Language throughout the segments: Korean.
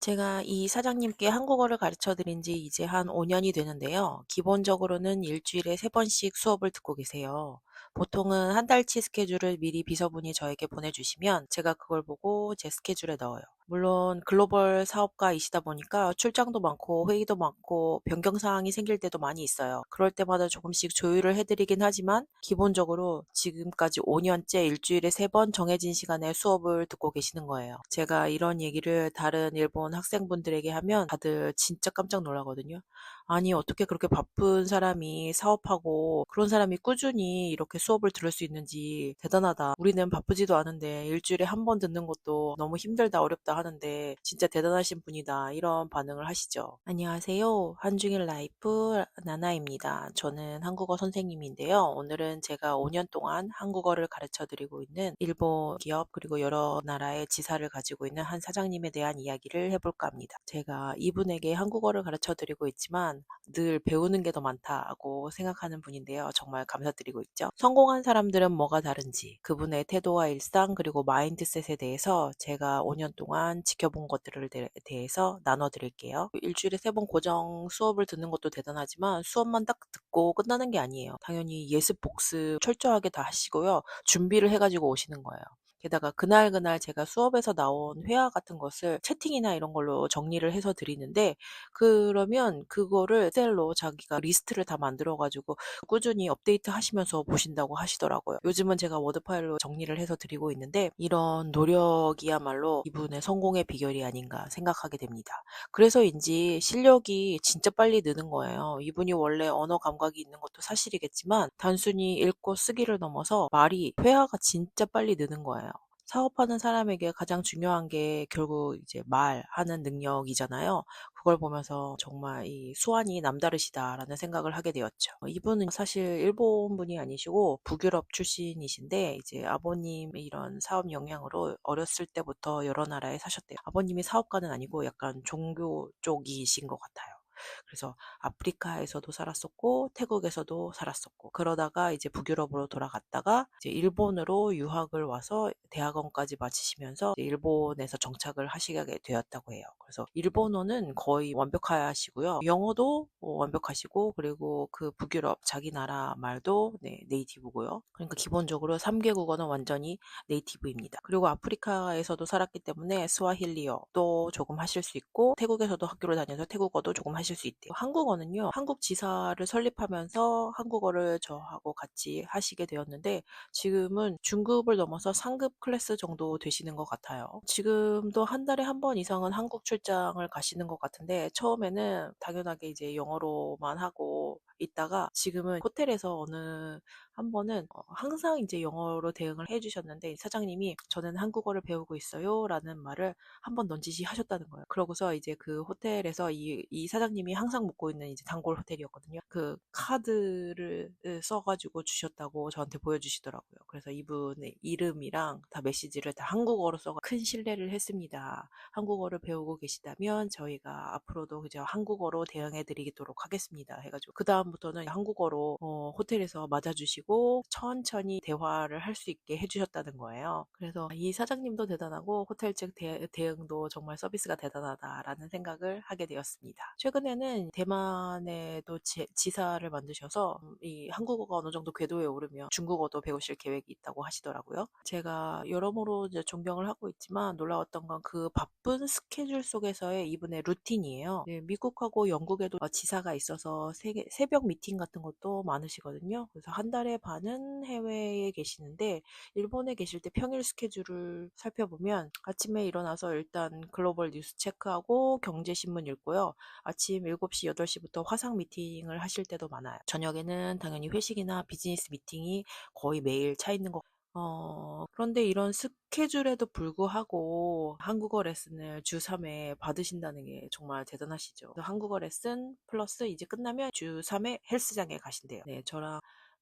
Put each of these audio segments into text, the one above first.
제가 이 사장님께 한국어를 가르쳐 드린 지 이제 한 5 년이 되는데요. 기본적으로는 일주일에 3 번씩 수업을 듣고 계세요. 보통은 한 달치 스케줄을 미리 비서분이 저에게 보내주시면 제가 그걸 보고 제 스케줄에 넣어요. 물론 글로벌 사업가이시다 보니까 출장도 많고 회의도 많고 변경 사항이 생길 때도 많이 있어요. 그럴 때마다 조금씩 조율을 해드리긴 하지만 기본적으로 지금까지 5년째 일주일에 3번 정해진 시간에 수업을 듣고 계시는 거예요. 제가 이런 얘기를 다른 일본 학생분들에게 하면 다들 진짜 깜짝 놀라거든요. 아니, 어떻게 그렇게 바쁜 사람이 사업하고 그런 사람이 꾸준히 이렇게 수업을 들을 수 있는지 대단하다. 우리는 바쁘지도 않은데 일주일에 한 번 듣는 것도 너무 힘들다, 어렵다 하는데 진짜 대단하신 분이다. 이런 반응을 하시죠. 안녕하세요. 한중일 라이프 나나입니다. 저는 한국어 선생님인데요. 오늘은 제가 5년 동안 한국어를 가르쳐 드리고 있는 일본 기업 그리고 여러 나라의 지사를 가지고 있는 한 사장님에 대한 이야기를 해볼까 합니다. 제가 이분에게 한국어를 가르쳐 드리고 있지만 늘 배우는 게 더 많다고 생각하는 분인데요. 정말 감사드리고 있죠. 성공한 사람들은 뭐가 다른지 그분의 태도와 일상 그리고 마인드셋에 대해서 제가 5년 동안 지켜본 것들을 대- 대해서 나눠 드릴게요. 일주일에 세 번 고정 수업을 듣는 것도 대단하지만 수업만 딱 듣고 끝나는 게 아니에요. 당연히 예습 복습 철저하게 다 하시고요. 준비를 해 가지고 오시는 거예요. 게다가 그날그날 제가 수업에서 나온 회화 같은 것을 채팅이나 이런 걸로 정리를 해서 드리는데 그러면 그거를 셀로 자기가 리스트를 다 만들어 가지고 꾸준히 업데이트 하시면서 보신다고 하시더라고요. 요즘은 제가 워드 파일로 정리를 해서 드리고 있는데 이런 노력이야말로 이분의 성공의 비결이 아닌가 생각하게 됩니다. 그래서인지 실력이 진짜 빨리 느는 거예요. 이분이 원래 언어 감각이 있는 것도 사실이겠지만 단순히 읽고 쓰기를 넘어서 말이 회화가 진짜 빨리 느는 거예요. 사업하는 사람에게 가장 중요한 게 결국 이제 말하는 능력이잖아요. 그걸 보면서 정말 이 수완이 남다르시다라는 생각을 하게 되었죠. 이분은 사실 일본 분이 아니시고 북유럽 출신이신데 이제 아버님의 이런 사업 영향으로 어렸을 때부터 여러 나라에 사셨대요. 아버님이 사업가는 아니고 약간 종교 쪽이신 것 같아요. 그래서 아프리카에서도 살았었고 태국에서도 살았었고 그러다가 이제 북유럽으로 돌아갔다가 이제 일본으로 유학을 와서 대학원까지 마치시면서 일본에서 정착을 하시게 되었다고 해요. 그래서 일본어는 거의 완벽하시고요. 영어도 어, 완벽하시고 그리고 그 북유럽 자기 나라 말도 네, 네이티브고요. 그러니까 기본적으로 3개 국어는 완전히 네이티브입니다. 그리고 아프리카에서도 살았기 때문에 스와힐리어도 조금 하실 수 있고 태국에서도 학교를 다녀서 태국어도 조금 하실 수 있대요. 한국어는요. 한국 지사를 설립하면서 한국어를 저하고 같이 하시게 되었는데 지금은 중급을 넘어서 상급 클래스 정도 되시는 것 같아요. 지금도 한 달에 한 번 이상은 한국 출장을 가시는 것 같은데 처음에는 당연하게 이제 영어로만 하고 있다가 지금은 호텔에서 어느 한 번은 어, 항상 이제 영어로 대응을 해주셨는데 사장님이 저는 한국어를 배우고 있어요 라는 말을 한 번 넌지시 하셨다는 거예요. 그러고서 이제 그 호텔에서 이, 이 사장님이 항상 묵고 있는 이제 단골 호텔이었거든요. 그 카드를 써가지고 주셨다고 저한테 보여주시더라고요. 그래서 이분의 이름이랑 다 메시지를 다 한국어로 써가 큰 신뢰를 했습니다. 한국어를 배우고 계시다면 저희가 앞으로도 그저 한국어로 대응해 드리도록 하겠습니다. 해가지고 그 다음부터는 한국어로 어, 호텔에서 맞아주시고 천천히 대화를 할 수 있게 해주셨다는 거예요. 그래서 이 사장님도 대단하고 호텔 측 대, 대응도 정말 서비스가 대단하다라는 생각을 하게 되었습니다. 최근에는 대만에도 지, 지사를 만드셔서 음, 이 한국어가 어느 정도 궤도에 오르면 중국어도 배우실 계획이 있다고 하시더라고요. 제가 여러모로 존경을 하고 있지만 놀라웠던 건 그 바쁜 스케줄 속에서의 이분의 루틴이에요. 네, 미국하고 영국에도 어, 지사가 있어서 세, 새벽 미팅 같은 것도 많으시거든요. 그래서 한 달에 반은 해외에 계시는데 일본에 계실 때 평일 스케줄을 살펴보면 아침에 일어나서 일단 글로벌 뉴스 체크하고 경제신문 읽고요. 아침 7시, 8시부터 화상 미팅을 하실 때도 많아요. 저녁에는 당연히 회식이나 비즈니스 미팅이 거의 매일 차 있는 것 어, 그런데 이런 스케줄에도 불구하고 한국어 레슨을 주 3회 받으신다는 게 정말 대단하시죠. 한국어 레슨 플러스 이제 끝나면 주 3회 헬스장에 가신대요. 네, 저랑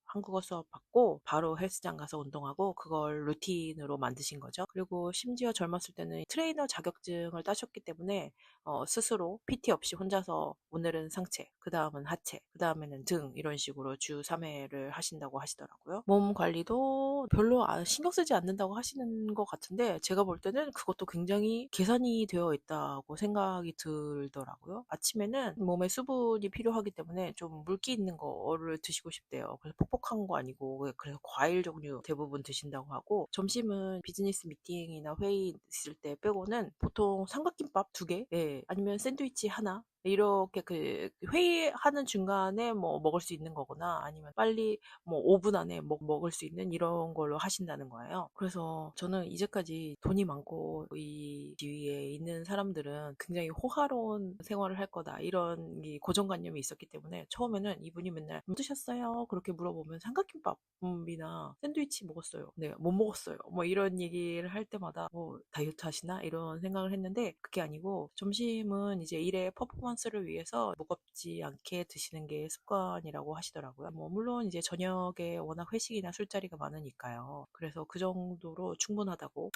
한국어 수업 받고 바로 헬스장 가서 운동하고 그걸 루틴으로 만드신 거죠. 그리고 심지어 젊었을 때는 트레이너 자격증을 따셨기 때문에 어, 스스로 PT 없이 혼자서 오늘은 상체, 그 다음은 하체, 그 다음에는 등 이런 식으로 주 3회를 하신다고 하시더라고요. 몸 관리도 별로 아- 신경 쓰지 않는다고 하시는 것 같은데 제가 볼 때는 그것도 굉장히 계산이 되어 있다고 생각이 들더라고요. 아침에는 몸에 수분이 필요하기 때문에 좀 물기 있는 거를 드시고 싶대요. 그래서 퍽퍽한 거 아니고 그래서 과일 종류 대부분 드신다고 하고 점심은 비즈니스 미팅이나 회의 있을 때 빼고는 보통 삼각김밥 두 개, 예, 아니면 샌드위치 하나 이렇게 그 회의하는 중간에 뭐 먹을 수 있는 거거나 아니면 빨리 뭐 5분 안에 먹, 먹을 수 있는 이런 걸로 하신다는 거예요. 그래서 저는 이제까지 돈이 많고 이 지위에 있는 사람들은 굉장히 호화로운 생활을 할 거다 이런 이 고정관념이 있었기 때문에 처음에는 이분이 맨날 뭐 드셨어요? 그렇게 물어보면 삼각김밥이나 샌드위치 먹었어요. 네, 못 먹었어요. 뭐 이런 얘기를 할 때마다 뭐 다이어트 하시나 이런 생각을 했는데 그게 아니고 점심은 이제 일의 퍼포먼스 를 위해서 무겁지 않게 드시는 게 습관이라고 하시더라고요. 뭐 물론 이제 저녁에 워낙 회식이나 술자리가 많으니까요. 그래서 그 정도로 충분하다고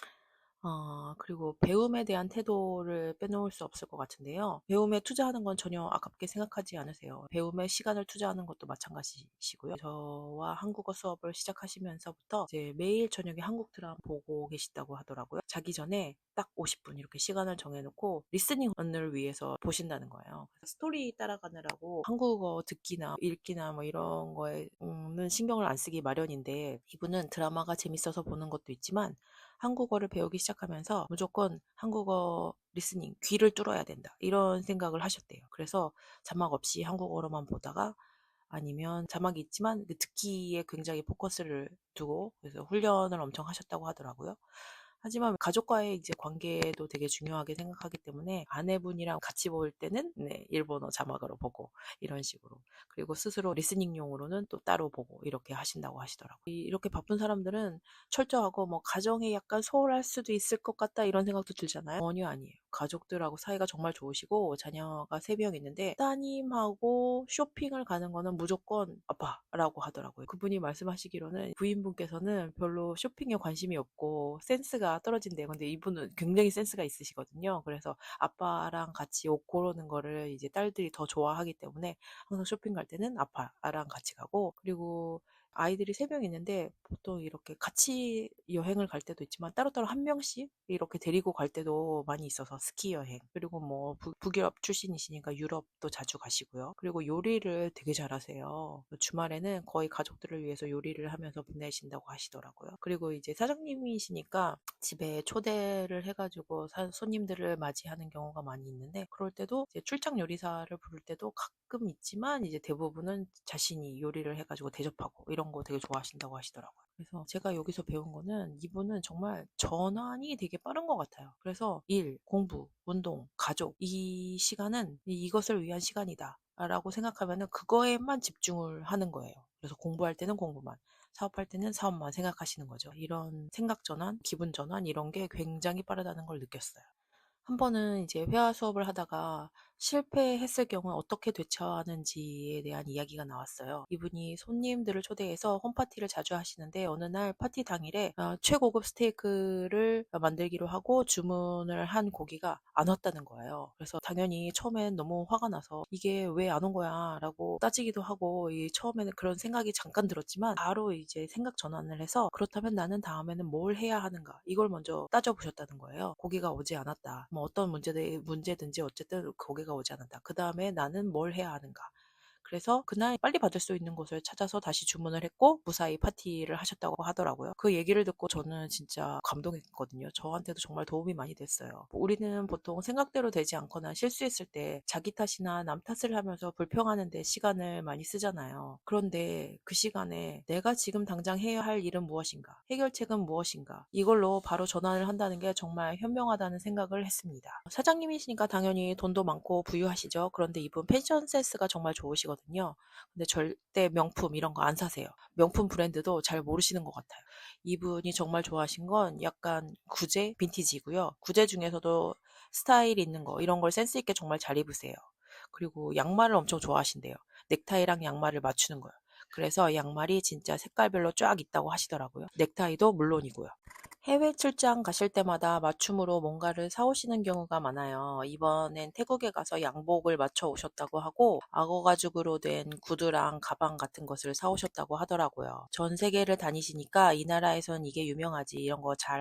아, 그리고 배움에 대한 태도를 빼놓을 수 없을 것 같은데요. 배움에 투자하는 건 전혀 아깝게 생각하지 않으세요. 배움에 시간을 투자하는 것도 마찬가지시고요. 저와 한국어 수업을 시작하시면서부터 이제 매일 저녁에 한국 드라마 보고 계시다고 하더라고요. 자기 전에 딱 50분 이렇게 시간을 정해놓고 리스닝을 위해서 보신다는 거예요. 스토리 따라가느라고 한국어 듣기나 읽기나 뭐 이런 거에는 신경을 안 쓰기 마련인데 이분은 드라마가 재밌어서 보는 것도 있지만 한국어를 배우기 시작하면서 무조건 한국어 리스닝, 귀를 뚫어야 된다. 이런 생각을 하셨대요. 그래서 자막 없이 한국어로만 보다가 아니면 자막이 있지만 그 듣기에 굉장히 포커스를 두고 그래서 훈련을 엄청 하셨다고 하더라고요. 하지만 가족과의 이제 관계도 되게 중요하게 생각하기 때문에 아내분이랑 같이 볼 때는 네, 일본어 자막으로 보고 이런 식으로 그리고 스스로 리스닝용으로는 또 따로 보고 이렇게 하신다고 하시더라고요. 이- 이렇게 바쁜 사람들은 철저하고 뭐 가정에 약간 소홀할 수도 있을 것 같다 이런 생각도 들잖아요. 전혀 아니에요. 가족들하고 사이가 정말 좋으시고 자녀가 3명 있는데 따님하고 쇼핑을 가는 거는 무조건 아빠라고 하더라고요. 그분이 말씀하시기로는 부인분께서는 별로 쇼핑에 관심이 없고 센스가 떨어진대요. 근데 이분은 굉장히 센스가 있으시거든요. 그래서 아빠랑 같이 옷 고르는 거를 이제 딸들이 더 좋아하기 때문에 항상 쇼핑 갈 때는 아빠랑 같이 가고 그리고 아이들이 세 명 있는데 보통 이렇게 같이 여행을 갈 때도 있지만 따로따로 한 명씩 이렇게 데리고 갈 때도 많이 있어서 스키 여행 그리고 뭐 북, 북유럽 출신이시니까 유럽도 자주 가시고요. 그리고 요리를 되게 잘하세요. 주말에는 거의 가족들을 위해서 요리를 하면서 보내신다고 하시더라고요. 그리고 이제 사장님이시니까 집에 초대를 해가지고 사- 손님들을 맞이하는 경우가 많이 있는데 그럴 때도 출장 요리사를 부를 때도 가끔 있지만 이제 대부분은 자신이 요리를 해가지고 대접하고 이런 거 되게 좋아하신다고 하시더라고요. 그래서 제가 여기서 배운 거는 이분은 정말 전환이 되게 빠른 것 같아요. 그래서 일, 공부, 운동, 가족 이 시간은 이- 이것을 위한 시간이다. 라고 생각하면은 그거에만 집중을 하는 거예요. 그래서 공부할 때는 공부만, 사업할 때는 사업만 생각하시는 거죠. 이런 생각 전환, 기분 전환 이런 게 굉장히 빠르다는 걸 느꼈어요. 한 번은 이제 회화 수업을 하다가 실패했을 경우 어떻게 대처하는지에 대한 이야기가 나왔어요. 이분이 손님들을 초대해서 홈파티를 자주 하시는데 어느 날 파티 당일에 어, 최고급 스테이크를 만들기로 하고 주문을 한 고기가 안 왔다는 거예요. 그래서 당연히 처음엔 너무 화가 나서 이게 왜 안 온 거야 라고 따지기도 하고 이 처음에는 그런 생각이 잠깐 들었지만 바로 이제 생각 전환을 해서 그렇다면 나는 다음에는 뭘 해야 하는가 이걸 먼저 따져보셨다는 거예요. 고기가 오지 않았다. 뭐 어떤 문제든, 문제든지 어쨌든 고기가 오지 않았다. 그 다음에 나는 뭘 해야 하는가. 그래서 그날 빨리 받을 수 있는 곳을 찾아서 다시 주문을 했고 무사히 파티를 하셨다고 하더라고요. 그 얘기를 듣고 저는 진짜 감동했거든요. 저한테도 정말 도움이 많이 됐어요. 우리는 보통 생각대로 되지 않거나 실수했을 때 자기 탓이나 남 탓을 하면서 불평하는데 시간을 많이 쓰잖아요. 그런데 그 시간에 내가 지금 당장 해야 할 일은 무엇인가? 해결책은 무엇인가? 이걸로 바로 전환을 한다는 게 정말 현명하다는 생각을 했습니다. 사장님이시니까 당연히 돈도 많고 부유하시죠. 그런데 이분 펜션 센스가 정말 좋으시거든요. 근데 절대 명품 이런 거 안 사세요. 명품 브랜드도 잘 모르시는 것 같아요. 이분이 정말 좋아하신 건 약간 구제, 빈티지고요. 구제 중에서도 스타일 있는 거 이런 걸 센스 있게 정말 잘 입으세요. 그리고 양말을 엄청 좋아하신대요. 넥타이랑 양말을 맞추는 거예요. 그래서 양말이 진짜 색깔별로 쫙 있다고 하시더라고요. 넥타이도 물론이고요. 해외 출장 가실 때마다 맞춤으로 뭔가를 사오시는 경우가 많아요. 이번엔 태국에 가서 양복을 맞춰 오셨다고 하고 악어 가죽으로 된 구두랑 가방 같은 것을 사오셨다고 하더라고요. 전 세계를 다니시니까 이 나라에선 이게 유명하지 이런 거 잘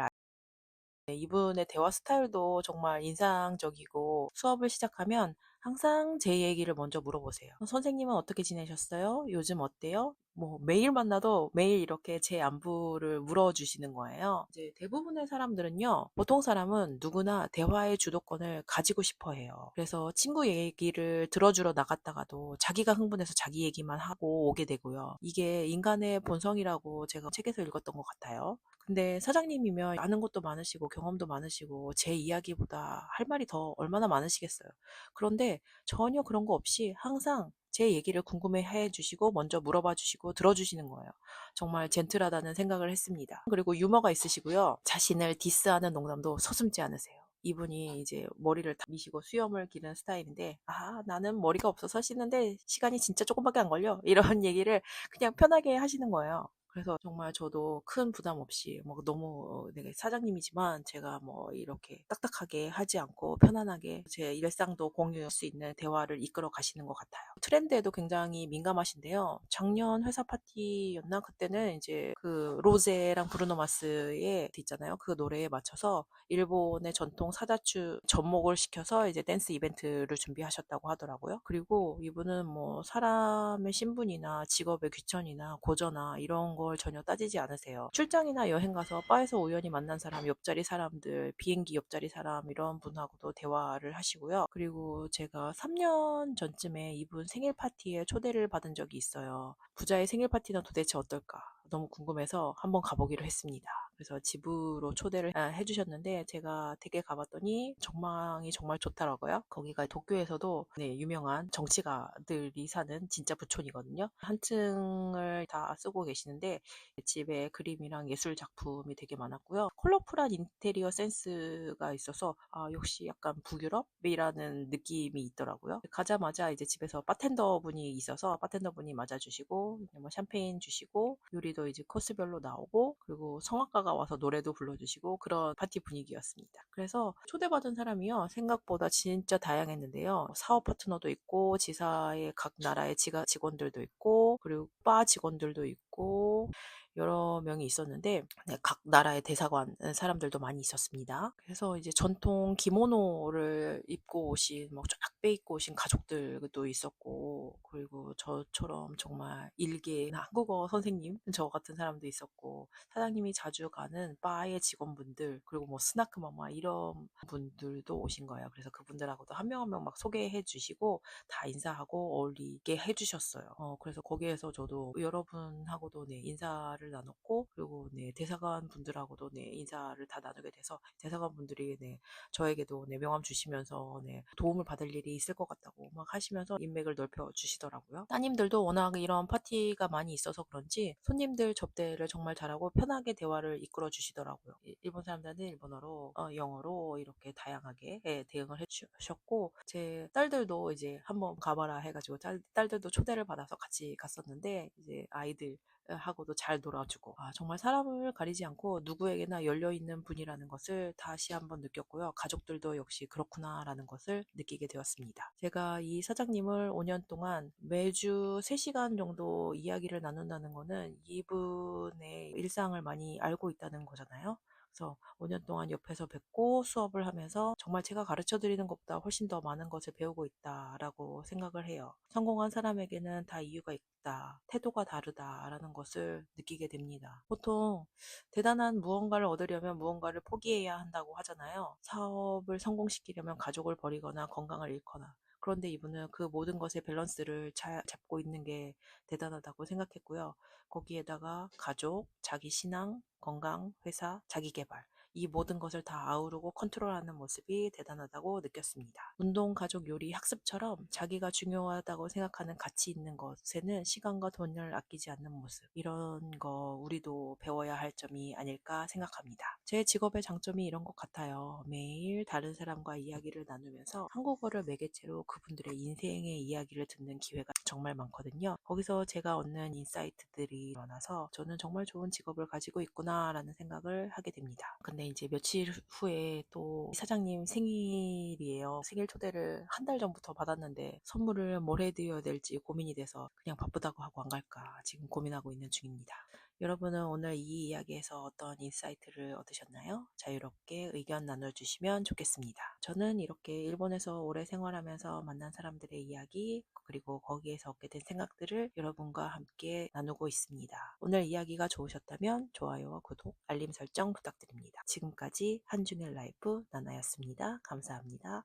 네, 이분의 대화 스타일도 정말 인상적이고 수업을 시작하면 항상 제 얘기를 먼저 물어보세요. 어, 선생님은 어떻게 지내셨어요? 요즘 어때요? 뭐 매일 만나도 매일 이렇게 제 안부를 물어주시는 거예요. 이제 대부분의 사람들은요, 보통 사람은 누구나 대화의 주도권을 가지고 싶어 해요. 그래서 친구 얘기를 들어주러 나갔다가도 자기가 흥분해서 자기 얘기만 하고 오게 되고요. 이게 인간의 본성이라고 제가 책에서 읽었던 것 같아요. 근데 사장님이면 아는 것도 많으시고 경험도 많으시고 제 이야기보다 할 말이 더 얼마나 많으시겠어요. 그런데 전혀 그런 거 없이 항상 제 얘기를 궁금해 해 주시고 먼저 물어봐 주시고 들어 주시는 거예요. 정말 젠틀하다는 생각을 했습니다. 그리고 유머가 있으시고요. 자신을 디스하는 농담도 서슴지 않으세요. 이분이 이제 머리를 다 미시고 수염을 기른 스타일인데 아 나는 머리가 없어서 씻는데 시간이 진짜 조금밖에 안 걸려 이런 얘기를 그냥 편하게 하시는 거예요. 그래서 정말 저도 큰 부담 없이 뭐 너무 어, 내가 사장님이지만 제가 뭐 이렇게 딱딱하게 하지 않고 편안하게 제 일상도 공유할 수 있는 대화를 이끌어 가시는 것 같아요. 트렌드에도 굉장히 민감하신데요. 작년 회사 파티였나 그때는 이제 그 로제랑 브루노 마스의 있잖아요. 그 노래에 맞춰서 일본의 전통 사자추 접목을 시켜서 이제 댄스 이벤트를 준비하셨다고 하더라고요. 그리고 이분은 뭐 사람의 신분이나 직업의 귀천이나 고저나 이런 걸 전혀 따지지 않으세요. 출장이나 여행 가서 바에서 우연히 만난 사람, 옆자리 사람들, 비행기 옆자리 사람 이런 분하고도 대화를 하시고요. 그리고 제가 3년 전쯤에 이분 생일 파티에 초대를 받은 적이 있어요. 부자의 생일 파티는 도대체 어떨까? 너무 궁금해서 한번 가보기로 했습니다. 그래서 집으로 초대를 아, 해주셨는데 제가 댁에 가봤더니 전망이 정말 좋더라고요. 거기가 도쿄에서도 네, 유명한 정치가들이 사는 진짜 부촌이거든요. 한 층을 다 쓰고 계시는데 집에 그림이랑 예술 작품이 되게 많았고요. 컬러풀한 인테리어 센스가 있어서 아, 역시 약간 북유럽이라는 느낌이 있더라고요. 가자마자 이제 집에서 바텐더 분이 있어서 바텐더 분이 맞아주시고 뭐 샴페인 주시고 요리도 이제 코스별로 나오고 그리고 성악가가 와서 노래도 불러주시고 그런 파티 분위기였습니다. 그래서 초대받은 사람이요 생각보다 진짜 다양했는데요. 사업 파트너도 있고 지사의 각 나라의 지가 직원들도 있고 그리고 바 직원들도 있고 여러 명이 있었는데 네, 각 나라의 대사관 사람들도 많이 있었습니다. 그래서 이제 전통 기모노를 입고 오신 뭐쫙 빼입고 오신 가족들도 있었고 그리고 저처럼 정말 일개 한국어 선생님 저 같은 사람도 있었고 사장님이 자주 가는 바의 직원분들 그리고 뭐 스나크 마마 이런 분들도 오신 거예요. 그래서 그분들하고도 한 명 한 명 막 소개해 주시고 다 인사하고 어울리게 해주셨어요. 어, 그래서 거기에서 저도 여러분하고도 네 인사를 인사를 나눴고 그리고 네 대사관 분들하고도 네 인사를 다 나누게 돼서 대사관 분들이 네 저에게도 네 명함 주시면서 네 도움을 받을 일이 있을 것 같다고 막 하시면서 인맥을 넓혀 주시더라고요. 따님들도 워낙 이런 파티가 많이 있어서 그런지 손님들 접대를 정말 잘하고 편하게 대화를 이끌어 주시더라고요. 일본 사람들은 일본어로 어, 영어로 이렇게 다양하게 예, 대응을 해주셨고 제 딸들도 이제 한번 가봐라 해가지고 딸, 딸들도 초대를 받아서 같이 갔었는데 이제 아이들 하고도 잘 놀아주고 아, 정말 사람을 가리지 않고 누구에게나 열려있는 분이라는 것을 다시 한번 느꼈고요. 가족들도 역시 그렇구나라는 것을 느끼게 되었습니다. 제가 이 사장님을 5년 동안 매주 3시간 정도 이야기를 나눈다는 것은 이분의 일상을 많이 알고 있다는 거잖아요. 그래서 5년 동안 옆에서 뵙고 수업을 하면서 정말 제가 가르쳐 드리는 것보다 훨씬 더 많은 것을 배우고 있다라고 생각을 해요. 성공한 사람에게는 다 이유가 있다. 태도가 다르다라는 것을 느끼게 됩니다. 보통 대단한 무언가를 얻으려면 무언가를 포기해야 한다고 하잖아요. 사업을 성공시키려면 가족을 버리거나 건강을 잃거나 그런데 이분은 그 모든 것의 밸런스를 잘 잡고 있는 게 대단하다고 생각했고요. 거기에다가 가족, 자기 신앙, 건강, 회사, 자기 개발 이 모든 것을 다 아우르고 컨트롤하는 모습이 대단하다고 느꼈습니다. 운동, 가족, 요리, 학습처럼 자기가 중요하다고 생각하는 가치 있는 것에는 시간과 돈을 아끼지 않는 모습. 이런 거 우리도 배워야 할 점이 아닐까 생각합니다. 제 직업의 장점이 이런 것 같아요. 매일 다른 사람과 이야기를 나누면서 한국어를 매개체로 그분들의 인생의 이야기를 듣는 기회가 정말 많거든요. 거기서 제가 얻는 인사이트들이 일어나서 저는 정말 좋은 직업을 가지고 있구나라는 생각을 하게 됩니다. 근데 이제 며칠 후에 또 사장님 생일이에요. 생일 초대를 한 달 전부터 받았는데 선물을 뭘 해드려야 될지 고민이 돼서 그냥 바쁘다고 하고 안 갈까 지금 고민하고 있는 중입니다. 여러분은 오늘 이 이야기에서 어떤 인사이트를 얻으셨나요? 자유롭게 의견 나눠주시면 좋겠습니다. 저는 이렇게 일본에서 오래 생활하면서 만난 사람들의 이야기, 그리고 거기에서 얻게 된 생각들을 여러분과 함께 나누고 있습니다. 오늘 이야기가 좋으셨다면 좋아요와 구독, 알림 설정 부탁드립니다. 지금까지 한준의 라이프 나나였습니다. 감사합니다.